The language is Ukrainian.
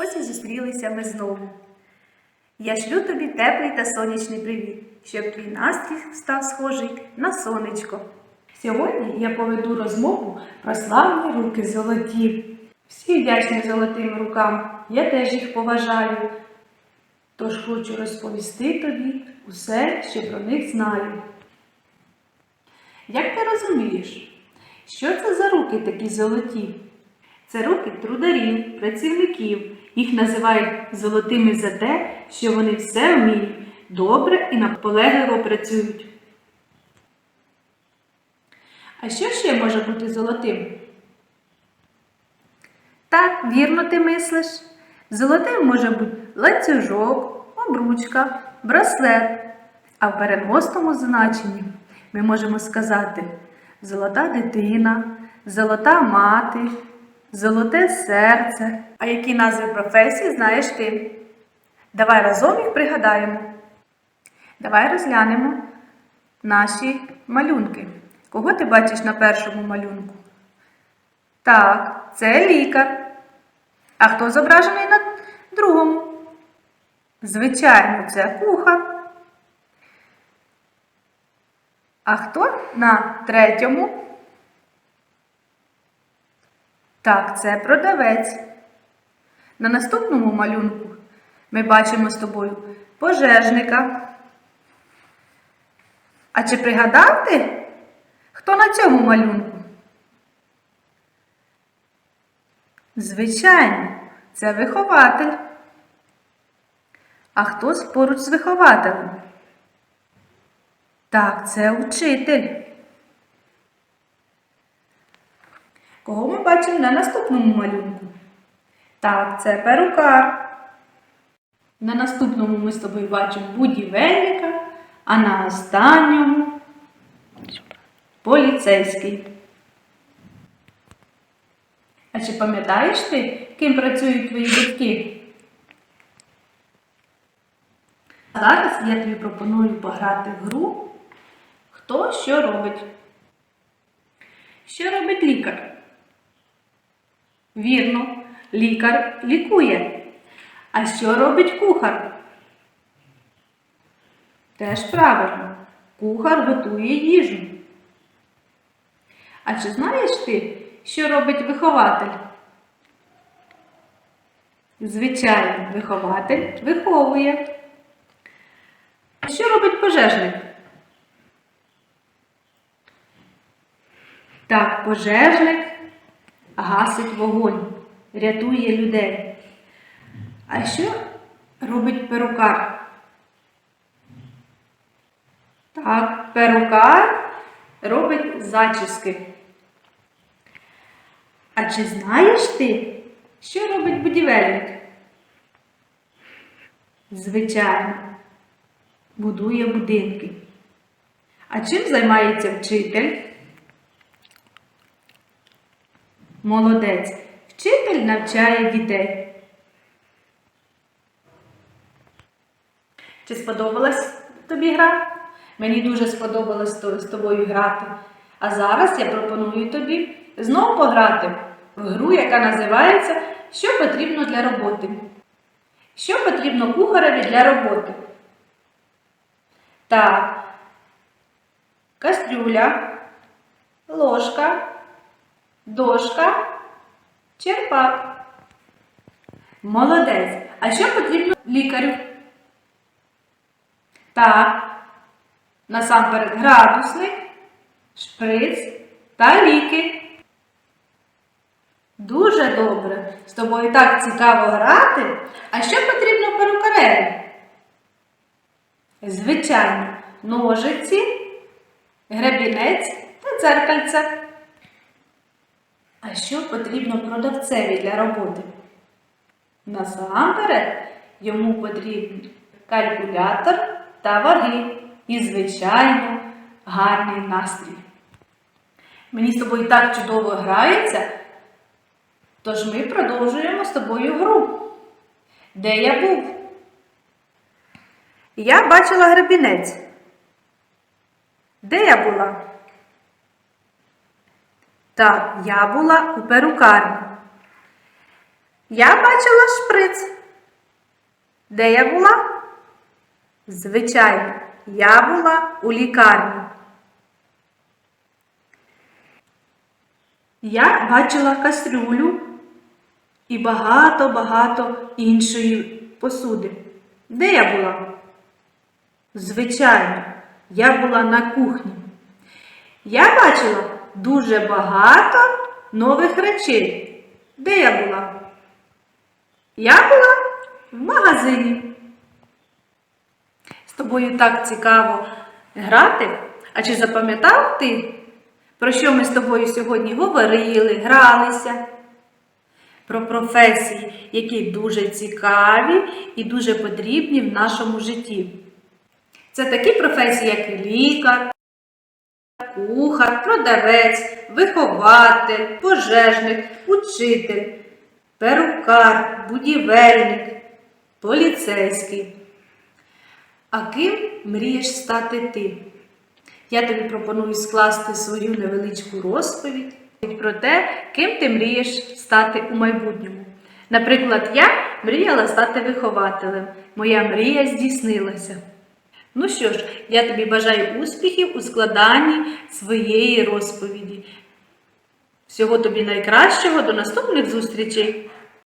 Ось і зустрілися ми знову. Я шлю тобі теплий та сонячний привіт, щоб твій настрій став схожий на сонечко. Сьогодні я поведу розмову про славні руки золоті. Всі вдячні золотим рукам, я теж їх поважаю. Тож хочу розповісти тобі усе, що про них знаю. Як ти розумієш, що це за руки такі золоті? Це руки трударів, працівників. Їх називають золотими за те, що вони все вміють, добре і наполегливо працюють. А що ще може бути золотим? Так, вірно ти мислиш. Золотим може бути ланцюжок, обручка, браслет. А в переносному значенні ми можемо сказати золота дитина, золота мати, золоте серце. А які назви професій знаєш ти? Давай разом їх пригадаємо. Давай розглянемо наші малюнки. Кого ти бачиш на першому малюнку? Так, це лікар. А хто зображений на другому? Звичайно, це кухар. А хто на третьому? Так, це продавець. На наступному малюнку ми бачимо з тобою пожежника. А чи пригадав ти, хто на цьому малюнку? Звичайно, це вихователь. А хто поруч з вихователем? Так, це учитель. Кого ми бачимо на наступному малюнку? Так, це перукар. На наступному ми з тобою бачимо будівельника, а на останньому поліцейський. А чи пам'ятаєш ти, ким працюють твої батьки? Зараз я тобі пропоную пограти в гру Хто що робить? Що робить лікар? Вірно, лікар лікує. А що робить кухар? Теж правильно, кухар готує їжу. А чи знаєш ти, що робить вихователь? Звичайно, вихователь виховує. А що робить пожежник? Так, пожежник гасить вогонь, рятує людей. А що робить перукар? Так, перукар робить зачіски. А чи знаєш ти, що робить будівельник? Звичайно, будує будинки. А чим займається вчитель? Молодець. Вчитель навчає дітей. Чи сподобалась тобі гра? Мені дуже сподобалось з тобою грати. А зараз я пропоную тобі знову пограти в гру, яка називається Що потрібно для роботи. Що потрібно кухареві для роботи? Так, кастрюля, ложка, дошка, черпак. Молодець. А що потрібно лікарю? Так, насамперед градусник, шприц та ліки. Дуже добре. З тобою так цікаво грати. А що потрібно перукареві? Звичайно, ножиці, гребінець та дзеркальце. Що потрібно продавцеві для роботи? Насамперед йому потрібен калькулятор та ваги і, звичайно, гарний настрій. Мені з тобою так чудово грається, тож ми продовжуємо з тобою гру. Де я був? Я бачила гребінець. Де я була? Так, я була у перукарні. Я бачила шприц. Де я була? Звичайно, я була у лікарні. Я бачила кастрюлю і багато-багато іншої посуди. Де я була? Звичайно, я була на кухні. Я бачила дуже багато нових речей. Де я була? Я була в магазині. З тобою так цікаво грати. А чи запам'ятав ти, про що ми з тобою сьогодні говорили, гралися? Про професії, які дуже цікаві і дуже потрібні в нашому житті. Це такі професії, як лікар, кухар, продавець, вихователь, пожежник, учитель, перукар, будівельник, поліцейський. А ким мрієш стати ти? Я тобі пропоную скласти свою невеличку розповідь про те, ким ти мрієш стати у майбутньому. Наприклад, я мріяла стати вихователем. Моя мрія здійснилася. Ну що ж, я тобі бажаю успіхів у складанні своєї розповіді. Всього тобі найкращого, до наступних зустрічей!